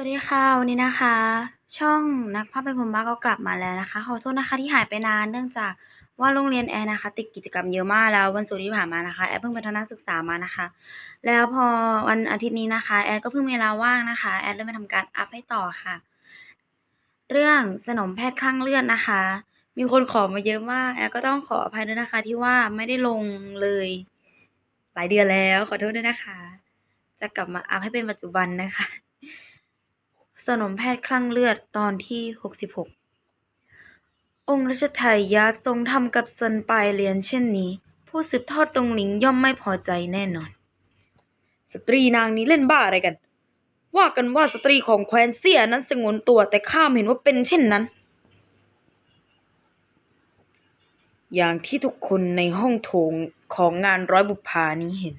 วัสดีค่ะ วันนี้นะคะ ช่องนักภาพเป็นคนบ้าก็กลับมาแล้วนะคะ ขอโทษนะคะที่หายไปนานเนื่องจากว่าโรงเรียนแอร์นะคะ ติดกิจกรรมเยอะมากแล้ววันศุกร์ที่ผ่านมานะคะแอร์เพิ่งไปทัศนศึกษามานะคะ แล้วพอวันอาทิตย์นี้นะคะ แอร์ก็เพิ่งมีเวลาว่างนะคะแอร์เลยมาทำการอัพให้ต่อค่ะ เรื่องสนมแพทย์ข้างเลือดนะคะ มีคนขอมาเยอะมากแอร์ก็ต้องขออภัยด้วยนะคะ ที่ว่าไม่ได้ลงเลย หลายเดือนแล้ว ขอโทษด้วยนะคะ จะกลับมาอัพให้เป็นปัจจุบันนะคะ สนมแพทย์คลั่งเลือดตอนที่หกสิบหกองค์รัชทายาททรงทำกับซันปายเรียนเช่นนี้ ผู้สืบทอดตรงหลิงย่อมไม่พอใจแน่นอน สตรีนางนี้เล่นบ้าอะไรกัน ว่ากันว่าสตรีของแคว้นเสียนั้นสงวนตัวแต่ข้ามเห็นว่าเป็นเช่นนั้น อย่างที่ทุกคนในห้องโถงของงานร้อยบุพานี้เห็น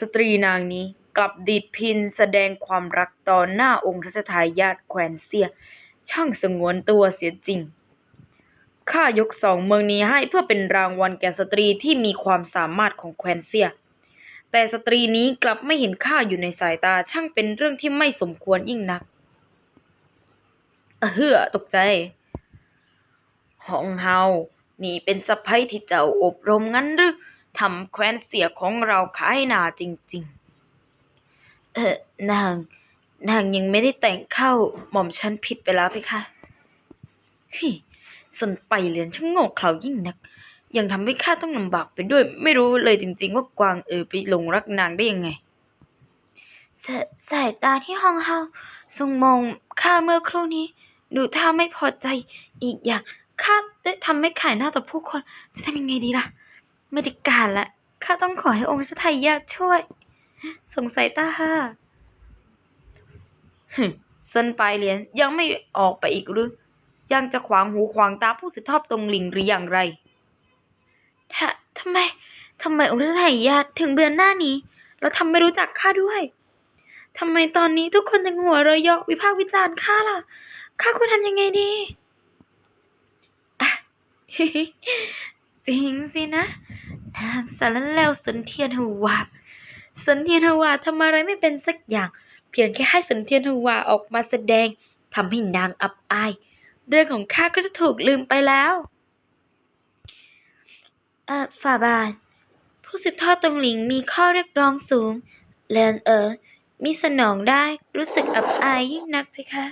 สตรีนางนี้ กลับดีดพินแสดงความรักต่อหน้าองค์รัชทายาทแคว้นเสีย ช่างสงวนตัวเสียจริง ข้ายกสองเมืองนี้ให้เพื่อเป็นรางวัลแก่สตรีที่มีความสามารถของแคว้นเสีย แต่สตรีนี้กลับไม่เห็นค่าอยู่ในสายตาช่างเป็นเรื่องที่ไม่สมควรยิ่งนักเฮือตกใจห้องเฮา นี่เป็นสะพ้ยที่เจ้าอบรมงั้นหรือทำแคว้นเสียของเราขายหนาจริง ๆ เออนาง นางยังไม่ได้แต่งเข้าหม่อมฉันผิดไปแล้วเพคะฮิสนไปเรียนช่างโง่เขลายิ่งนัก ยังทำให้ข้าต้องลำบากไปด้วย ไม่รู้เลยจริง ๆ ว่ากวางเออไปหลงรักนางได้ยังไงสสายตาที่ห้องเฮาทรงมองข้าเมื่อครู่นี้ ดูท่าไม่พอใจอีกอย่างข้าได้ทำให้ขายหน้าต่อผู้คน จะทำยังไงดีล่ะ ไม่ได้การละข้าต้องขอให้องค์ชไทยญาช่วย สงสัยตาฮ่าฮึเส้นปลายเหรียญยังไม่ออกไปอีกหรือ ยังจะขวางหูขวางตาผู้สืบทอดตรงหลิงหรืออย่างไรทะทำไมทำไมองค์ชไทยญาติถึงเบือนหน้านี้ แล้วทำไม่รู้จักข้าด้วยทำไมตอนนี้ทุกคนยังหัวเราะเยาะวิพากษ์วิจารณ์ข้าล่ะข้าควรทำยังไงดีจริงสินะนางสารแล้วสนเทียนหว สันเทียนหวาทำอะไรไม่เป็นสักอย่าง เพียงแค่ให้สันเทียนหวาออกมาแสดงทำให้นางอับอาย เรื่องของข้าก็จะถูกลืมไปแล้วเอ่อฝ่าบาท ผู้สืบทอดตรงหลิงมีข้อเรียกร้องสูงเลนเออมีสนองได้รู้สึกอับอายยิ่งนักเพคะ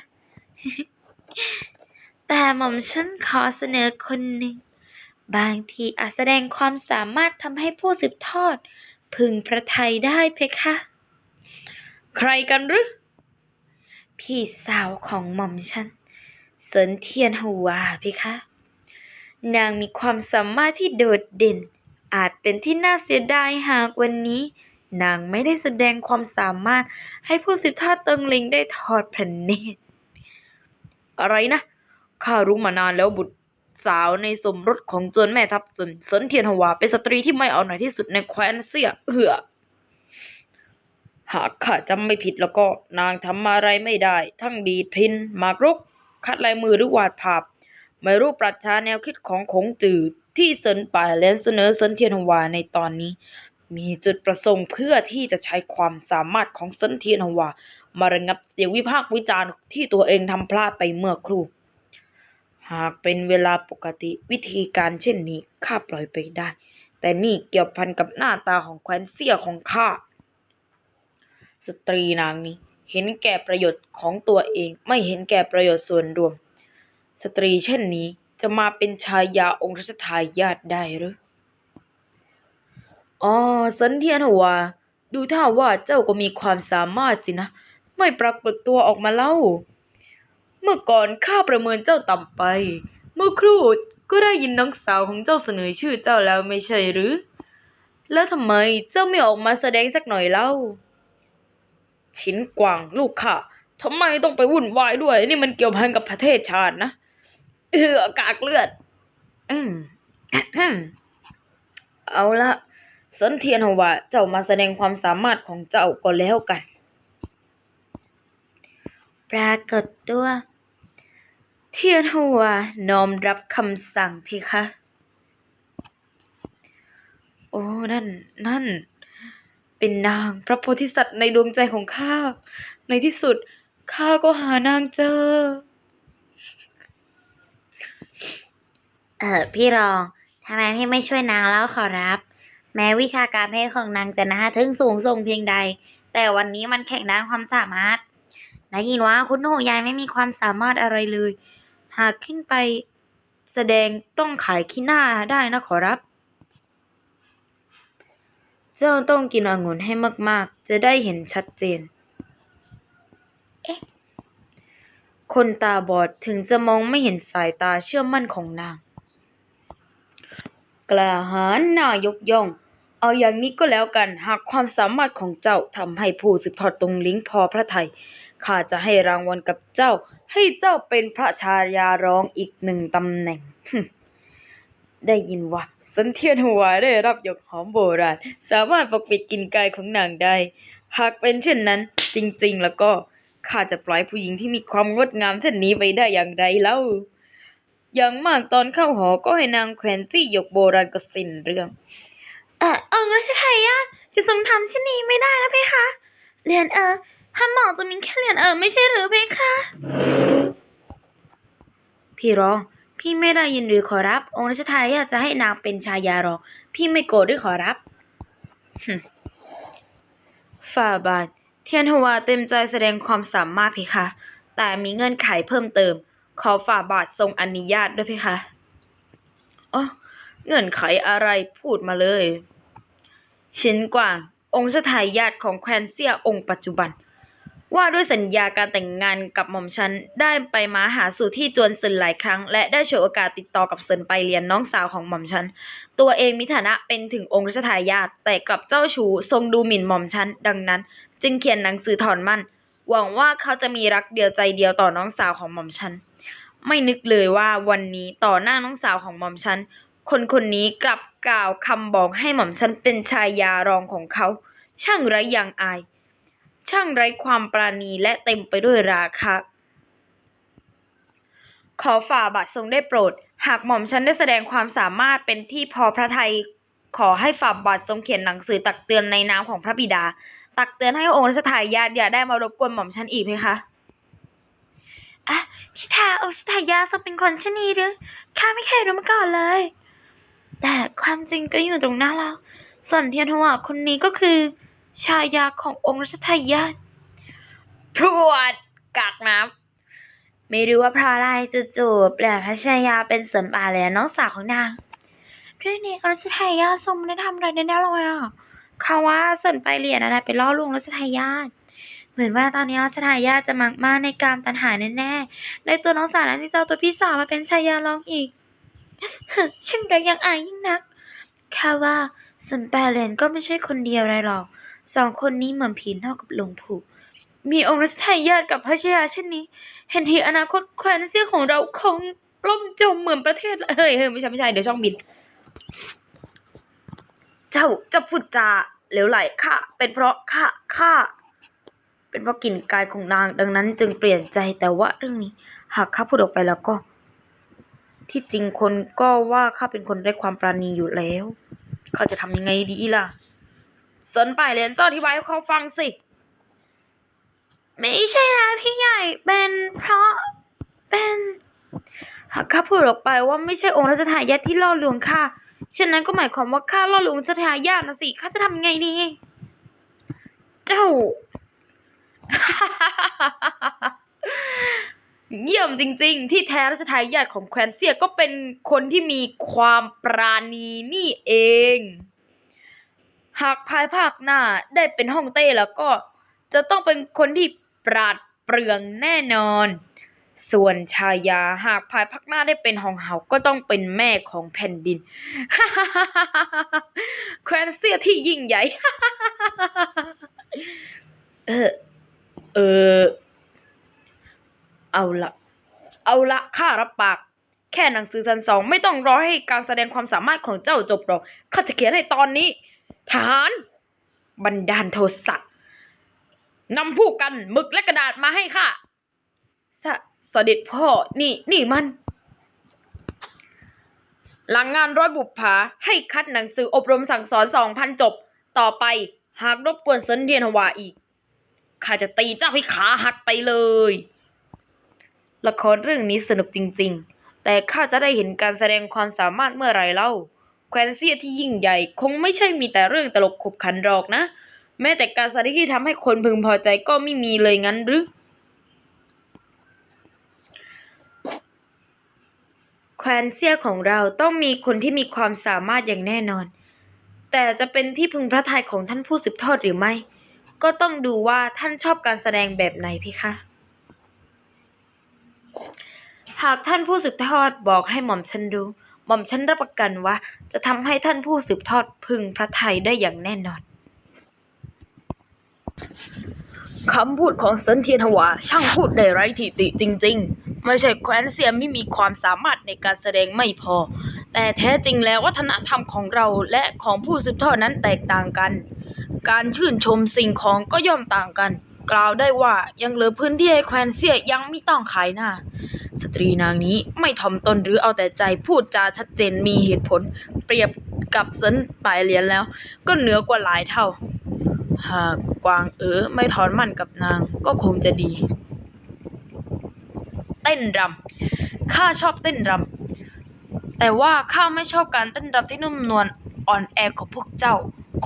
แต่หม่อมฉันขอเสนอคนหนึ่ง บางทีอาจแสดงความสามารถทำให้ผู้สืบทอด พึงพระไทยได้เพคะ ใครกันหรือพี่สาวของหม่อมฉันเซินเทียนหัวเพคะ นางมีความสามารถที่โดดเด่น อาจเป็นที่น่าเสียดายหากวันนี้ นางไม่ได้แสดงความสามารถให้ผู้สืบทอดเติงลิงได้ทอดพระเนตรอะไรนะ ข้ารู้มานานแล้วบุตร สาวในสมรสของจวนแม่ทัพสนสนเทียนหวา เป็นสตรีที่ไม่เอาไหนที่สุดในแคว้นเสียเหือหากข้าจำไม่ผิดแล้วก็นางทำอะไรไม่ได้ ทั้งดีดพินหมากรุก คัดลายมือหรือวาดภาพ ไม่รู้ปรัชญาแนวคิดของคงจือที่เซินป่ายและเสนอเซินเทียนหวาในตอนนี้ มีจุดประสงค์เพื่อที่จะใช้ความสามารถของเซินเทียนหวามาระงับเสียงวิพากษ์วิจารณ์ที่ตัวเองทำพลาดไปเมื่อครู่ หากเป็นเวลาปกติวิธีการเช่นนี้ข้าปล่อยไปได้ แต่นี่เกี่ยวพันกับหน้าตาของแคว้นเสียของข้า สตรีนางนี้เห็นแก่ประโยชน์ของตัวเองไม่เห็นแก่ประโยชน์ส่วนรวม สตรีเช่นนี้จะมาเป็นชายาองค์รัชทายาทได้หรืออ๋อสันเทียนหัวดูท่าว่าเจ้าก็มีความสามารถสินะ ไม่ปรากฏตัวออกมาเล่า เมื่อก่อนข้าประเมินเจ้าต่ำไป เมื่อครู่ก็ได้ยินน้องสาวของเจ้าเสนอชื่อเจ้าแล้วไม่ใช่หรือ แล้วทำไมเจ้าไม่ออกมาแสดงสักหน่อยเล่า ชินกวางลูกข้าทำไมต้องไปวุ่นวายด้วย นี่มันเกี่ยวพันกับประเทศชาตินะเออกากเลือด อืมเอาละสนเทียนหัวาเจ้ามาแสดงความสามารถของเจ้าก็แล้วกัน ปรากฏตัว เทียนหัวน้อมรับคำสั่งเพคะ โอ้ นั่น นั่น เป็นนางพระโพธิสัตว์ในดวงใจของข้า ในที่สุดข้าก็หานางเจอ เออพี่รองทำไมพี่ไม่ช่วยนางแล้วขอรับ แม้วิชาการเพศของนางจะน่าทึ่งสูงส่งเพียงใด แต่วันนี้มันแข่งด้านความสามารถได้ยินว่าคุณหนูยายไม่มีความสามารถอะไรเลย หากขึ้นไปแสดงต้องขายขี้หน้าได้นะขอรับ เจ้าต้องกินองุ่นให้มาก ๆ จะได้เห็นชัดเจน เอ๊ะ คนตาบอดถึงจะมองไม่เห็นสายตาเชื่อมั่นของนาง กล้าหาญน่ายกย่อง เอาอย่างนี้ก็แล้วกัน หากความสามารถของเจ้าทำให้ผู้สืบทอดตรงลิงพอพระไทย ข้าจะให้รางวัลกับเจ้า ให้เจ้าเป็นพระชายาร้องอีกหนึ่งตำแหน่ง ได้ยินว่าสันเทียนหัวได้รับยกหอมโบราณ สามารถปกปิดกลินกายของนางได้ หากเป็นเช่นนั้น จริงๆ แล้วก็ข้าจะปล่อยผู้หญิงที่มีความงดงามเช่นนี้ไปได้อย่างไรเล่า อย่างมากตอนเข้าหอก็ให้นางแขวนจี้หยกโบราณก็สิ้นเรื่องเออองค์รัชทายาทจะทรงทำเช่นนี้ไม่ได้นะเพคะ เรียนเออ ถ้าหมอจะมีแค่เหรียนเออไม่ใช่หรือเพคะ พี่รอง พี่ไม่ได้ยินหรือขอรับ องค์รัชทายาทจะให้นางเป็นชายารองพี่ไม่โกรธหรือขอรับฝ่าบาท เทียนหวาเต็มใจแสดงความสามารถเพคะ แต่มีเงื่อนไขเพิ่มเติม ขอฝ่าบาททรงอนุญาตด้วยเพคะอ๋อเงื่อนไขอะไรพูดมาเลย ชินกว่างองค์ชทายาทของแคว้นเซียองค์ปัจจุบัน ว่าด้วยสัญญาการแต่งงานกับหม่อมฉัน ได้ไปมาหาสู่ที่จวนซึนหลายครั้ง และได้ฉวยโอกาสติดต่อกับเซินไปเรียนน้องสาวของหม่อมฉัน ตัวเองมีฐานะเป็นถึงองค์รัชทายาทแต่กลับเจ้าชู้ทรงดูหมิ่นหม่อมฉัน ดังนั้น จึงเขียนหนังสือถอนมั่น หวังว่าเขาจะมีรักเดียวใจเดียวต่อน้องสาวของหม่อมฉัน ไม่นึกเลยว่าวันนี้ต่อหน้าน้องสาวของหม่อมฉัน คนคนนี้กลับกล่าวคำบอกให้หม่อมฉันเป็นชายยารองของเขา ช่างไร้ยางอาย ช่างไร้ความปราณีและเต็มไปด้วยราคะขอฝ่าบาททรงได้โปรด หากหม่อมฉันได้แสดงความสามารถเป็นที่พอพระทัยขอให้ฝ่าบาททรงเขียนหนังสือตักเตือนในนามของพระบิดา ตักเตือนให้องค์รัชทายาทอย่าได้มารบกวนหม่อมฉันอีกเพคะอะที่แท้องค์รัชทายาทรงเป็นคนชนนี้หรือข้าไม่เคยรู้มาก่อนเลย แต่ความจริงก็อยู่ตรงหน้าเราส่วนเทียนหัวคนนี้ก็คือ ชายาขององค์รัชทายาทพรวดกากน้ำไม่รู้ว่าเพราะอะไรจู่ๆเปลี่ยนพระชายาเป็นเสริมป่าเลยน้องสาวของนางเรื่องนี้องรัชทายาททรงไม่ได้ทำอะไรแน่ๆเลยอะเขาว่าเสริมไปเหรียนอะไรไปล่อลวงรัชทายาทเหมือนว่าตอนนี้รัชทายาทจะมักมากในการตันหาแน่ๆในตัวน้องสาวนั้นที่เจ้าตัวพี่สาวมาเป็นชายาลองอีกช่างไรยังอายยิ่งนักข้าว่าสริมแปรเรนก็ไม่ใช่คนเดียวอะไรหรอก สองคนนี้เหมือนผีนอกกับหลวงปู่มีองค์รัชทายาทกับพระชายาเช่นนี้ เห็นทีอนาคตแคว้นเสี้ยของเราคงล่มจมเหมือนประเทศเฮ้ยเฮ้ยไม่ใช่ไม่ใช่เดี๋ยวช่องบิน เจ้าเจะพูดจาเหลวไหลข้าเป็นเพราะข้าข้าเป็นเพราะกลิ่นกายของนาง ดังนั้นจึงเปลี่ยนใจแต่ว่าเรื่องนี้ หากข้าพูดออกไปแล้วก็ ที่จริงคนก็ว่าข้าเป็นคนไร้ความปราณีอยู่แล้วเขาจะทำยังไงดีล่ะ สนไปเรียนเจ้าอธิบายให้เขาฟังสิ ไม่ใช่นะพี่ใหญ่เป็นเพราะเป็นหากข้าพูดออกไปว่าไม่ใช่องค์รัชทายาทที่ล่อลวงข้าเช่นนั้นก็หมายความว่าข้าล่อลวงรัชทายาทนะสิข้าจะทำยังไงดี เจ้า เยี่ยมจริง ๆ ที่แท้รัชทายาทของแคว้นเซียก็เป็นคนที่มีความปราณีนี่เอง หากภายภาคหน้าได้เป็นฮ่องเต้แล้วก็จะต้องเป็นคนที่ปราดเปรื่องแน่นอน ส่วนชายาหากภายภาคหน้าได้เป็นหองเฮาก็ต้องเป็นแม่ของแผ่นดินแคว้นเซียที่ยิ่งใหญ่ เออ เออ เอาละเอาละข้ารับปากแค่หนังสือสันสองไม่ต้องรอให้การแสดงความสามารถของเจ้าจบหรอกข้าจะเขียนให้ตอนนี้ ทหาร บันดาลโทสะนำผู้กันหมึกและกระดาษมาให้ข้าสะเด็จพ่อ นี่ นี่มัน หลังงานร้อยบุปผาให้คัดหนังสืออบรมสั่งสอนสองพันจบ ต่อไปหากรบกวนเซินเทียนฮวาอีก ข้าจะตีเจ้าให้ขาหักไปเลย ละครเรื่องนี้สนุกจริง ๆ แต่ข้าจะได้เห็นการแสดงความสามารถเมื่อไรเล่า แควนเซียที่ยิ่งใหญ่ คงไม่ใช่มีแต่เรื่องตลกขบขันหรอกนะ แม้แต่การแสดงที่ทำให้คนพึงพอใจก็ไม่มีเลยงั้นหรือแควนเซียของเราต้องมีคนที่มีความสามารถอย่างแน่นอน แต่จะเป็นที่พึงพระทัยของท่านผู้สืบทอดหรือไม่ ก็ต้องดูว่าท่านชอบการแสดงแบบไหนพี่คะหากท่านผู้สืบทอดบอกให้หม่อมฉันรู้ หม่อมฉันรับประกันว่า จะทำให้ท่านผู้สืบทอดพึงพระทัยได้อย่างแน่นอนคำพูดของเซินเทียนหวาช่างพูดได้ไร้ทิติจริง ๆ ไม่ใช่แคว้นเซียมไม่มีความสามารถในการแสดงไม่พอ แต่แท้จริงแล้ววัฒนธรรมของเราและของผู้สืบทอดนั้นแตกต่างกัน การชื่นชมสิ่งของก็ย่อมต่างกัน กล่าวได้ว่ายังเหลือพื้นที่ให้แคว้นเซียยังไม่ต้องขายหน้า สตรีนางนี้ไม่ถ่อมตนหรือเอาแต่ใจพูดจาชัดเจนมีเหตุผล เปรียบกับเซินปลายเหรียญแล้ว ก็เหนือกว่าหลายเท่า หากกวางเอ๋อไม่ถอนมั่นกับนางก็คงจะดี เต้นรำข้าชอบเต้นรำแต่ว่าข้าไม่ชอบการเต้นรำที่นุ่มนวลอ่อนแอของพวกเจ้า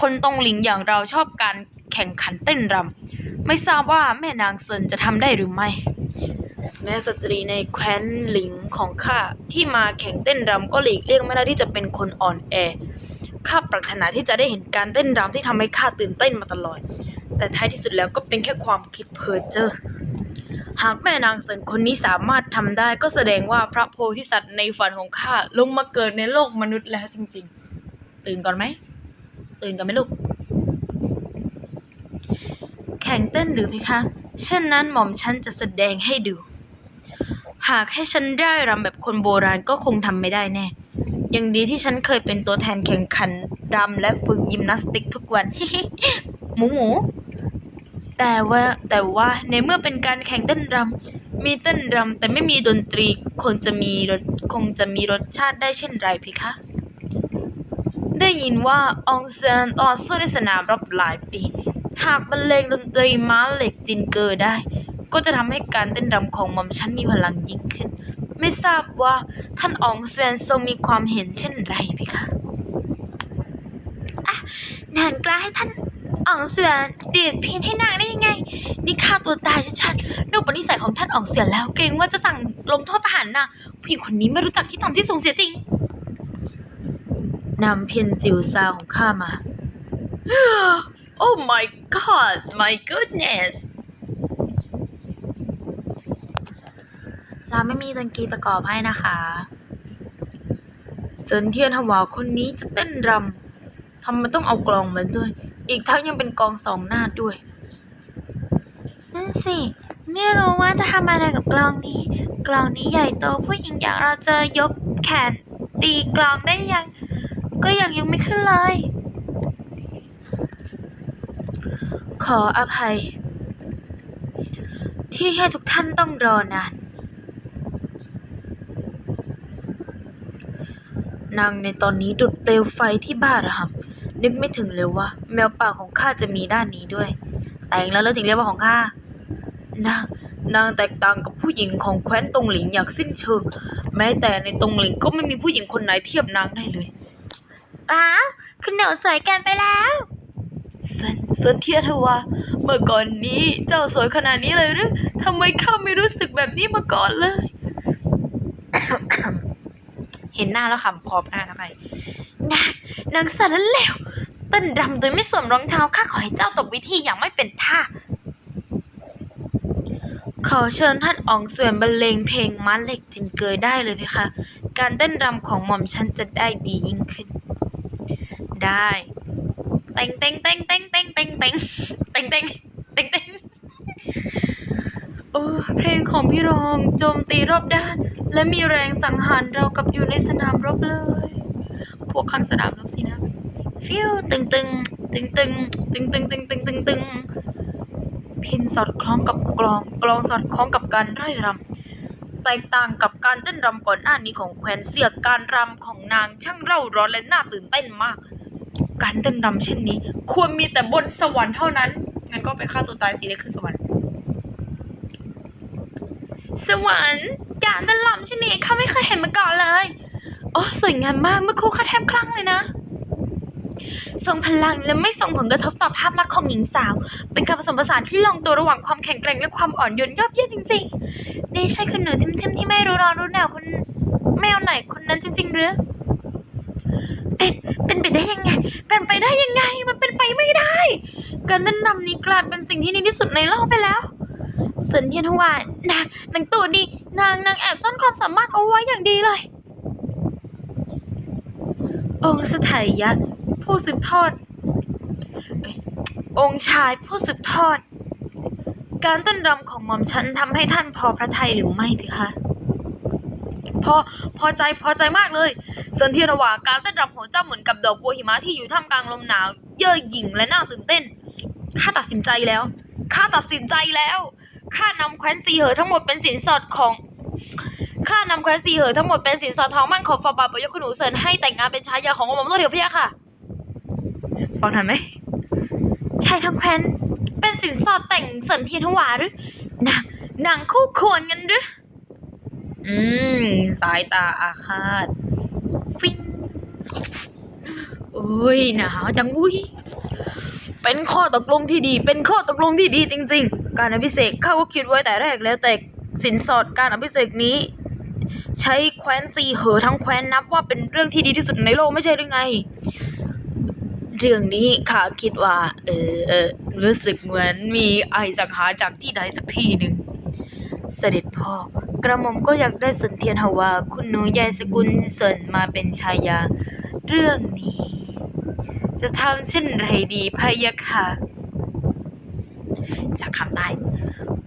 คนตรงหลิงอย่างเราชอบการแข่งขันเต้นรำ ไม่ทราบว่าแม่นางเซินจะทำได้หรือไม่ แม้สตรีในแคว้นหลิงของข้าที่มาแข่งเต้นรำก็หลีกเลี่ยงไม่ได้ที่จะเป็นคนอ่อนแอ ข้าปรารถนาที่จะได้เห็นการเต้นรำที่ทำให้ข้าตื่นเต้นมาตลอด แต่ท้ายที่สุดแล้วก็เป็นแค่ความคิดเพ้อเจ้อหากแม่นางเซินคนนี้สามารถทำได้ก็แสดงว่าพระโพธิสัตว์ในฝันของข้าลงมาเกิดในโลกมนุษย์แล้วจริง ๆ ตื่นก่อนไหม ตื่นกันไหมลูก ข่งเต้นหรือไหมคะ เช่นนั้นหม่อมฉันจะแสดงให้ดู หากให้ฉันได้รำแบบคนโบราณก็คงทำไม่ได้แน่ ยังดีที่ฉันเคยเป็นตัวแทนแข่งขันรำและฝึกยิมนาสติกทุกวัน หมูหมู แต่ว่าแต่ว่าในเมื่อเป็นการแข่งเต้นรำมีเต้นรำแต่ไม่มีดนตรีคงจะมีรสคงจะมีรสชาติได้เช่นไรพี่คะได้ยินว่าองเซนต่อสู้ในสนามรบหลายปี หากบรรเลงดนตรีม้าเหล็กจินเกอร์ได้ ก็จะทำให้การเต้นรำของหม่อมฉันมีพลังยิ่งขึ้น ไม่ทราบว่าท่านอองเซนทรงมีความเห็นเช่นไรพี่คะอะนานกล้าให้ท่านอองเสือดีดเพียนให้นางได้ยังไง นี่ฆ่าตัวตายชัดๆดูปณิสัยของท่านอองเสือแล้ว เกรงว่าจะสั่งลงโทษประหารนะผู้หญิงคนนี้ไม่รู้จักที่ทำที่สูงเสียจริงนำเพียนจิวซาของข้ามา Oh my god my goodness เราไม่มีดนตรีประกอบให้นะคะเซินเทียนหวาคนนี้จะเต้นรำทำไมต้องเอากลองมาด้วย อีกทั้งยังเป็นกลองสองหน้าด้วย นั่นสิ ไม่รู้ว่าจะทำอะไรกับกลองนี้ กลองนี้ใหญ่โตผู้หญิงอย่างเราจะยกแขนตีกลองได้ยัง ก็ยังยังไม่ขึ้นเลย ขออภัย ที่ให้ทุกท่านต้องรอนาน นางในตอนนี้ดุดเปลวไฟที่บ้าระหำนึกไม่ถึงเลยว่า แมวป่าของข้าจะมีด้านนี้ด้วย แต่งแล้วแล้วถึงเรียกว่าของข้านางนางแตกต่างกับผู้หญิงของแคว้นตงหลิงอย่างสิ้นเชิง แม้แต่ในตงหลิงก็ไม่มีผู้หญิงคนไหนเทียบนางได้เลย อ้าวคุณหนูสวยกันไปแล้ว เซนเซนเทียทวาเมื่อก่อนนี้เจ้าสวยขนาดนี้เลยหรือทำไมข้าไม่รู้สึกแบบนี้มาก่อนเลย เห็นหน้าแล้วขำพอบหน้าทำไมนางนางสารเลวเต้นรำโดยไม่สวมรองเท้าข้าขอให้เจ้าตกวิธีอย่างไม่เป็นท่า ขอเชิญท่านอองเสวนบรรเลงเพลงม้าเหล็กจินเกยได้เลยเพคะ การเต้นรำของหม่อมฉันจะได้ดียิ่งขึ้น ได้ เต็งเต็งเต็งเต็งเต็งเต็งเต็งเต็งเต็งเต็งเต็งโอ้เพลงของพี่รองโจมตีรอบด้าน และมีแรงสังหารเรากับอยู่ในสนามรบเลย พวกข้างสนามรบสินะ ฟิวตึงตึงตึงตึงตึงตึงตึงตึงตึงตึงพินสอดคล้องกับกลอง กลองสอดคล้องกับการไร่รำแตกต่างกับการเต้นรำก่อนหน้านี้ของแควนเสียการรำของนางช่างเร่าร้อนและน่าตื่นเต้นมาก การเต้นรำเช่นนี้ ควรมีแต่บนสวรรค์เท่านั้น งั้นก็ไปฆ่าตัวตายสิได้ขึ้นสวรรค์ สวรรค์การดันลำชนิดเขาไม่เคยเห็นมาก่อนเลยโอ้สวยงามมากเมื่อครู่ข้าแทบคลั่งเลยนะทรงพลังและไม่ส่งผลกระทบต่อภาพลักษณ์ของหญิงสาว เป็นการผสมผสานที่ลงตัวระหว่างความแข็งแกร่งและความอ่อนโยนยอดเยี่ยมจริงๆนี่ใช่คุณหนูทิมๆที่ไม่รู้ร้อนรู้หนาวคุณแมวไหนคนนั้นจริงๆหรือ เป็นเป็นไปได้ยังไง เป็นไปได้ยังไง มันเป็นไปไม่ได้ การแนะนำนี้กลายเป็นสิ่งที่ดีที่สุดในโลกไปแล้วเสินเทียนทวานางนางตัวดีนางนางแอบซ่อนความสามารถเอาไว้อย่างดีเลย องค์สถายยัตผู้สืบทอด องค์ชายผู้สืบทอด การต้นรำของหม่อมฉันทำให้ท่านพอพระทัยหรือไม่เพคะ พอพอใจพอใจมากเลยส่วนที่ระหว่างการเต้นรำของเจ้าเหมือนกับดอกบัวหิมะที่อยู่ท่ามกลางลมหนาว เย่อหยิ่งและน่าตื่นเต้นข้าตัดสินใจแล้วข้าตัดสินใจแล้วข้านำแคว้นซีเหอทั้งหมดเป็นสินสอดของข้านำแคว้นซีเหอทั้งหมดเป็นสินสอดทองมั่นของฟาบาประยกคุณหนูเซินให้แต่งงานเป็นชายาของกระหม่อมตัวเดียวพี่ค่ะฟังทันไหมชายทั้งแคว้นเป็นสินสอดแต่งเสินเทียนถวาหรือนางนางคู่ควรกันหรือ อืม สายตาอาฆาต ฟินโอ้ยหนาวจังอุ้ย เป็นข้อตกลงที่ดี เป็นข้อตกลงที่ดีจริง ๆ การอภิเษกข้าก็คิดไว้แต่แรกแล้วแต่สินสอดการอภิเษกนี้ ใช้แคว้นซีเหอทั้งแคว้นนับว่าเป็นเรื่องที่ดีที่สุดในโลกไม่ใช่หรือไง เรื่องนี้ข้าคิดว่า เออเออรู้สึกเหมือนมีไอสังหารจากที่ใดสักที่หนึ่ง เสด็จพ่อ กระหม่อมก็อยากได้สนเทียนหาวา คุณหนูยายสกุลเสินมาเป็นชายา เรื่องนี้ จะทำเช่นไรดีพะยะค่ะอยากทำได้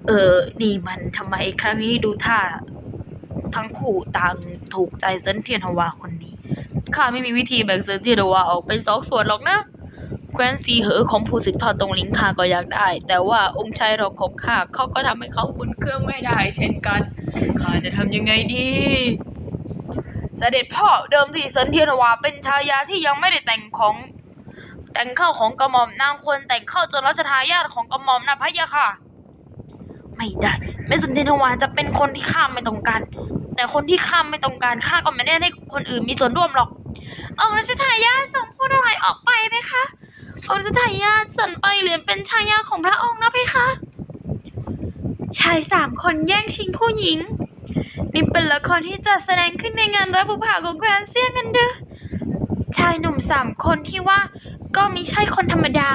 เออ นี่มันทำไมครั้งนี้ดูท่า ทั้งคู่ต่างถูกใจเซนเทียนฮวาคนนี้ข้าไม่มีวิธีแบ่งเซนเทียนฮวาออกเป็นสองส่วนหรอกนะ แคว้นซีเหอของผู้สืบทอดตรงลิงข้าก็อยากได้ แต่ว่าองค์ชายรองของข้าเขาก็ทำให้เขาคุ้นเครื่องไม่ได้ เช่นกันข้าจะทำยังไงดีเสด็จพ่อเดิมทีเซนเทียนวาเป็นชายาที่ยังไม่ได้แต่งของ แต่งเข้าของกระหม่อมนางควรแต่งเข้าจนรัชทายาทของกระหม่อมนะพะยะค่ะ ไม่ได้แม้สุนทรวาจะเป็นคนที่ข้ามไม่ตรงกันแต่คนที่ข้ามไม่ตรงกันข้าก็ไม่ได้ให้คนอื่นมีส่วนร่วมหรอก องค์รัชทายาทส่งพูดอะไรออกไปไหมคะ องค์รัชทายาทสนไปเหรียญเป็นชายาของพระองค์นะเพคะ ชายสามคนแย่งชิงผู้หญิง นี่เป็นละครที่จะแสดงขึ้นในงานรับบุพาของแควนเซียงกันเด้อชายหนุ่มสามคนที่ว่าก็มิใช่คนธรรมดา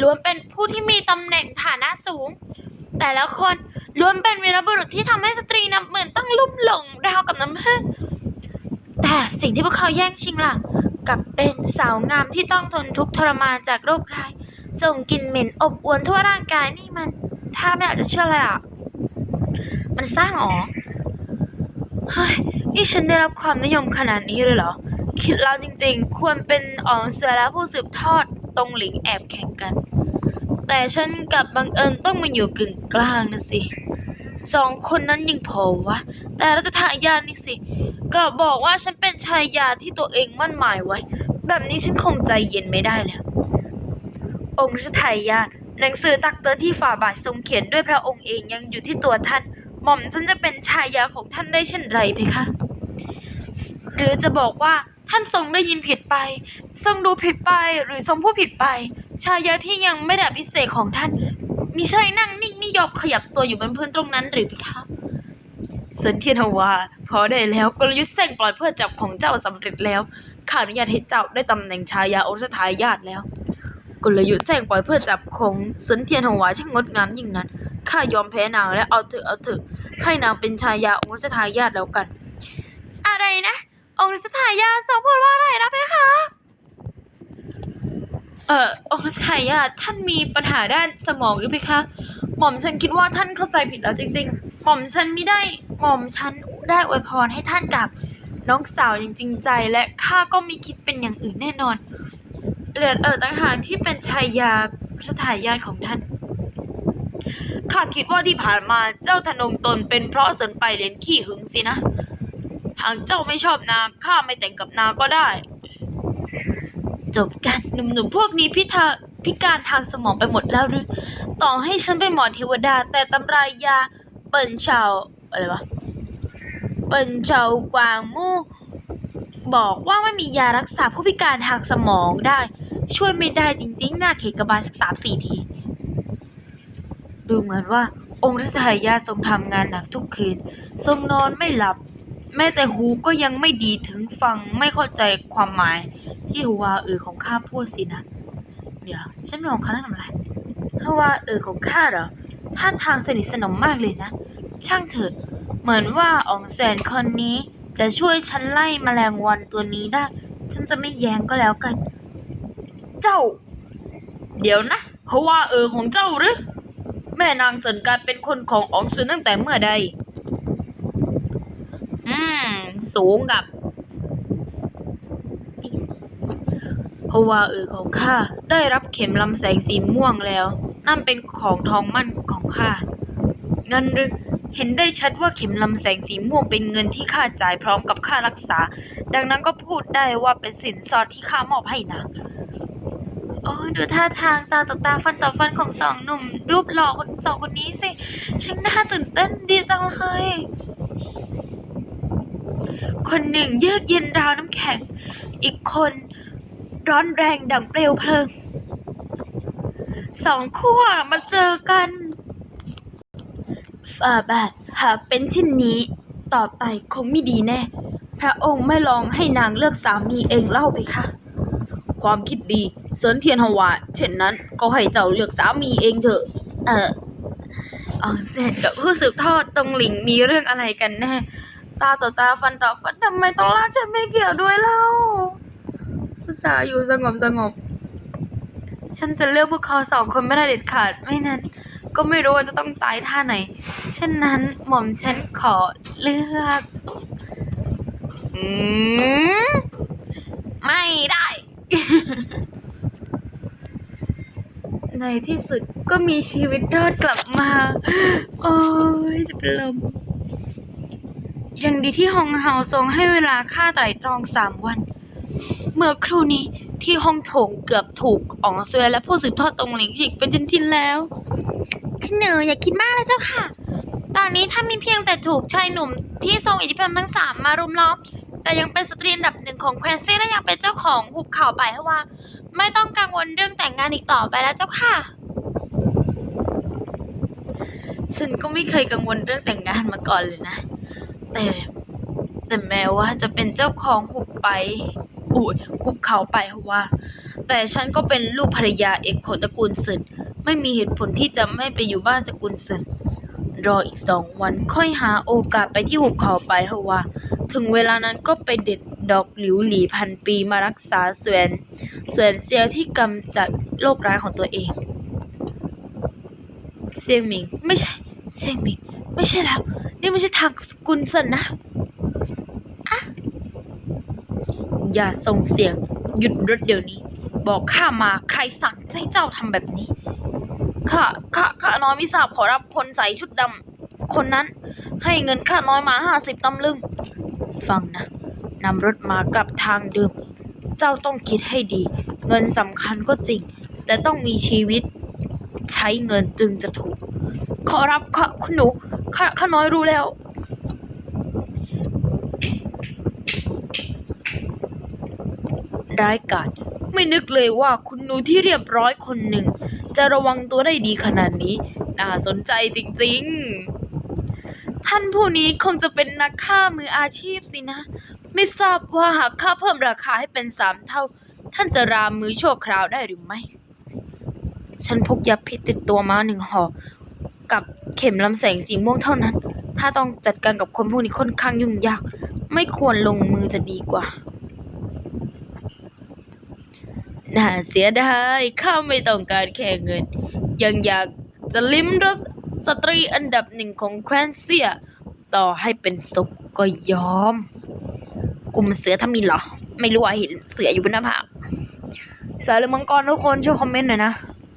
ล้วนเป็นผู้ที่มีตำแหน่งฐานะสูง แต่ละคนล้วนเป็นวีรบุรุษที่ทำให้สตรีนับหมื่นต้องลุ่มหลงราวกับน้ำผึ้งแต่สิ่งที่พวกเขาแย่งชิงล่ะ กับเป็นสาวงามที่ต้องทนทุกข์ทรมานจากโรคร้าย ส่งกลิ่นเหม็นอบอวนทั่วร่างกายนี่มัน ถ้าไม่อยากจะเชื่อเลยอะ มันสร้างหรอเฮ้ยนี่ฉันได้รับความนิยมขนาดนี้เลยเหรอ คิดแล้วจริงๆ ควรเป็นอ๋องเสือและผู้สืบทอดตรงหลิงแอบแข่งกัน แต่ฉันกลับบังเอิญต้องมาอยู่กึ่งกลางนะสิ สองคนนั้นยังพอวะ แต่รัชทายาทนี่สิกลับบอกว่าฉันเป็นชายาที่ตัวเองมั่นหมายไว้ แบบนี้ฉันคงใจเย็นไม่ได้แล้ว องค์รัชทายาทหนังสือตักเตือนที่ฝ่าบาททรงเขียนด้วยพระองค์เองยังอยู่ที่ตัวท่าน หม่อมฉันจะเป็นชายาของท่านได้เช่นไรเพคะ หรือจะบอกว่าท่านทรงได้ยินผิดไป ทรงดูผิดไปหรือทรงพูดผิดไป ชายาที่ยังไม่ได้พิเศษของท่านมิใช่นั่งนิ่ง ยอมขยับตัวอยู่บนพื้นตรงนั้นหรือเพคะเซนเทียนวาพอได้แล้วกลยุทธ์เส้งปล่อยเพื่อจับของเจ้าสำเร็จแล้วข้าอนุญาตให้เจ้าได้ตำแหน่งชายาองค์ทายาทแล้ว กลยุทธ์แส้งปล่อยเพื่อจับของเซนเทียนวาช่างงดงามยิ่งนั้นข้ายอมแพ้นางและเอาเถอะเอาเถอะให้นางเป็นชายาองค์ทายาทแล้วกัน อะไรนะองค์รัชทายาททรงพูดว่าอะไรนะเพคะ เอ่อองค์รัชทายาทท่านมีปัญหาด้านสมองหรือเพคะ หม่อมฉันคิดว่าท่านเข้าใจผิดแล้วจริงๆ หม่อมฉันไม่ได้ หม่อมฉันได้อวยพรให้ท่านกับน้องสาวอย่างจริงใจและข้าก็ไม่คิดเป็นอย่างอื่นแน่นอน เหลือเออต่างหากที่เป็นชายารัชทายาของท่าน ข้าคิดว่าที่ผ่านมาเจ้าทนงตนเป็นเพราะสนไปเรียนขี้หึงสินะ หากเจ้าไม่ชอบนาข้าไม่แต่งกับนาก็ได้ จบกันหนุ่มๆพวกนี้พิทาพิการทางสมองไปหมดแล้วหรือ ต่อให้ฉันเป็นหมอเทวดา แต่ตำรายาเปิ่นเฉาอะไรวะเปิ่นเฉากวางมู่บอกว่าไม่มียารักษาผู้พิการทางสมองได้ ช่วยไม่ได้จริงๆ หน้าเขกกบาลสักสามสี่ที ดูเหมือนว่า องค์รัชทายาทรงทำงานหนักทุกคืน ทรงนอนไม่หลับ แม้แต่หูก็ยังไม่ดีถึงฟังไม่เข้าใจความหมาย ที่หัวเออของข้าพูดสินะ เดี๋ยว ฉันมองเขาแล้วทำอะไร ถ้าว่าเออของข้าเหรอท่าทางสนิทสนมมากเลยนะ ช่างเถิดเหมือนว่าอองแสนคนนี้จะช่วยฉันไล่แมลงวันตัวนี้ได้ ฉันจะไม่แย้งก็แล้วกัน เจ้า เดี๋ยวนะเขาว่าเออของเจ้าหรือ แม่นางสนการเป็นคนของอองซุนตั้งแต่เมื่อใด อืม สูงกับเพราะว่าเออของข้าได้รับเข็มลำแสงสีม่วงแล้ว นั่นเป็นของทองมั่นของข้านั่นหรือเห็นได้ชัดว่าเข็มลำแสงสีม่วงเป็นเงินที่ข้าจ่ายพร้อมกับค่ารักษา ดังนั้นก็พูดได้ว่าเป็นสินสอดที่ข้ามอบให้นางโอ้ดูท่าทางตาต่อตาฟันต่อฟันของสองหนุ่ม รูปหล่อคนสองคนนี้สิช่างน่าตื่นเต้นดีจังเลย คนหนึ่งเยือกเย็นราวน้ำแข็ง อีกคนร้อนแรงดังเปลวเพลิง สองขั้วมาเจอกันฝ่าบาทหากเป็นเช่นนี้ ต่อไปคงไม่ดีแน่ พระองค์ไม่ลองให้นางเลือกสามีเองเล่าไปค่ะ ความคิดดีเสินเทียนหวาเช่นนั้นก็ให้เจ้าเลือกสามีเองเถอะ เอออองเสร็จกับผู้สืบทอดตรงหลิงมีเรื่องอะไรกันแน่ ตาต่อตาฟันต่อฟันทำไมต้องลากฉันไม่เกี่ยวด้วยเล่าอุตส่าอยู่สงบสงบ ฉันจะเลือกพวกเขาสองคนไม่ได้เด็ดขาด ไม่นั้น ก็ไม่รู้ว่าจะต้องตายท่าไหน เช่นนั้นหม่อมฉันขอเลือกอืมไม่ได้ ในที่สุดก็มีชีวิตรอดกลับมา โอ้ยจะเป็นลมยังดีที่ฮองเฮาทรงให้เวลาค่าไตร่ตรองสามวัน เมื่อครู่นี้ ที่ห้องโถงเกือบถูกอ๋องเซวยและผู้สืบทอดตรงหลิงฉีกเป็นชิ้นทินแล้วคุณหนูอย่าคิดมากเลยเจ้าค่ะ ตอนนี้ถ้ามีเพียงแต่ถูกชายหนุ่มที่ทรงอิทธิพลทั้งสามมารุมล้อม แต่ยังเป็นสตรีอันดับหนึ่งของแควนซี่และยังเป็นเจ้าของหุบเขาไปเพราะว่า ไม่ต้องกังวลเรื่องแต่งงานอีกต่อไปแล้วเจ้าค่ะ ฉันก็ไม่เคยกังวลเรื่องแต่งงานมาก่อนเลยนะ แต่แต่แม้ว่าจะเป็นเจ้าของหุบไป อุ้ยหุบเขาไปเพราะว่า แต่ฉันก็เป็นลูกภรรยาเอกของตระกูลเซินไม่มีเหตุผลที่จะไม่ไปอยู่บ้านตระกูลเซินรออีกสองวันค่อยหาโอกาสไปที่หุบเขาไปเพราะว่า ถึงเวลานั้นก็ไปเด็ดดอกหลิวหลีพันปีมารักษาเสวนเสวนเซียวที่กำจัดโรคร้ายของตัวเอง เซียงหมิงไม่ใช่ เซียงหมิง ไม่ใช่แล้ว นี่ไม่ใช่ทางกุลเซินนะ อย่าส่งเสียง หยุดรถเดี๋ยวนี้ บอกข้ามาใครสั่งให้เจ้าทำแบบนี้ข้าข้าข้าน้อยไม่ทราบขอรับคนใส่ชุดดำคนนั้น ให้เงินข้าน้อยมาห้าสิบตำลึง ฟังนะนำรถมากลับทางเดิม เจ้าต้องคิดให้ดี เงินสำคัญก็จริง แต่ต้องมีชีวิต ใช้เงินจึงจะถูก ขอรับค่ะคุณหนูข้าข้าน้อยรู้แล้ว ร้ายกาจไม่นึกเลยว่าคุณหนูที่เรียบร้อยคนหนึ่ง จะระวังตัวได้ดีขนาดนี้ น่าสนใจจริงๆ ท่านผู้นี้คงจะเป็นนักฆ่ามืออาชีพสินะ ไม่ทราบว่าหากข้าเพิ่มราคาให้เป็นสามเท่า ท่านจะรามมือชั่วคราวได้หรือไม่ ฉันพกยาพิษติดตัวมาหนึ่งห่อกับเข็มลำแสงสีม่วงเท่านั้น ถ้าต้องจัดการกับคนพวกนี้ค่อนข้างยุ่งยาก ไม่ควรลงมือจะดีกว่า น่าเสียดายข้าไม่ต้องการแค่เงิน ยังอยากจะลิ้มรสสตรีอันดับหนึ่งของแคว้นเซีย ต่อให้เป็นศพก็ยอม กลุ่มเสือถ้ามีเหรอ ไม่รู้ว่าเห็นเสืออยู่บนหน้าผาสายหรือมังกรทุกคนช่วยคอมเมนต์หน่อยนะ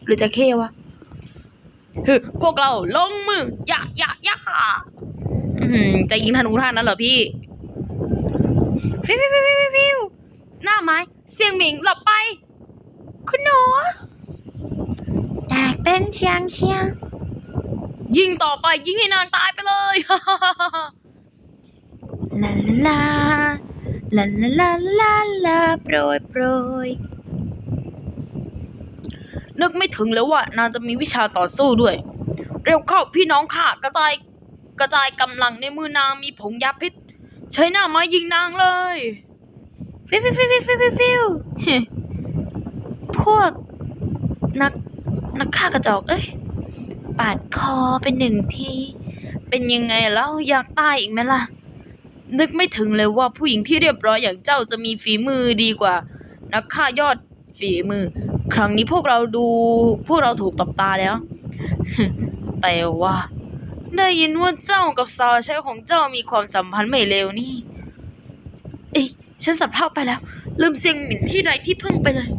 หรือจะเควะฮึพวกเราลงมืออย่าอย่าอยาอืมจะยิงธนูท่านนั้นเหรอพี่ฟิวฟิวฟิวฟิวฟิวหน้าไม้เสียงหมิงหลบไป คุณหนูน่ากเป็นเชียงเชียง ยิงต่อไปยิงให้นางตายไปเลยลาลาลาลาลาลาลาโปรยโปรยนึกไม่ถึงเลยว่านางจะมีวิชาต่อสู้ด้วย เร็วเข้าพี่น้องข้ากระจายกระจายกำลังในมือนางมีผงยาพิษ ใช้หน้าไม้ยิงนางเลย ฟิวฟิวฟิวฟิวฟิวฟิว พวกนักนักฆ่ากระจอก เอ้ย ปาดคอเป็นหนึ่งที เป็นยังไงแล้วอยากตายอีกไหมล่ะ นึกไม่ถึงเลยว่าผู้หญิงที่เรียบร้อยอย่างเจ้าจะมีฝีมือดีกว่า นักฆ่ายอดฝีมือ ครั้งนี้พวกเราดูพวกเราถูกตบตาแล้ว แต่ว่า ได้ยินว่าเจ้ากับสาวใช้ของเจ้ามีความสัมพันธ์ไม่เลวนี่ เอ้ยฉันสับเพร่าไปแล้วลืมเสียงหมิ่นที่ไรที่พึ่งไปเลย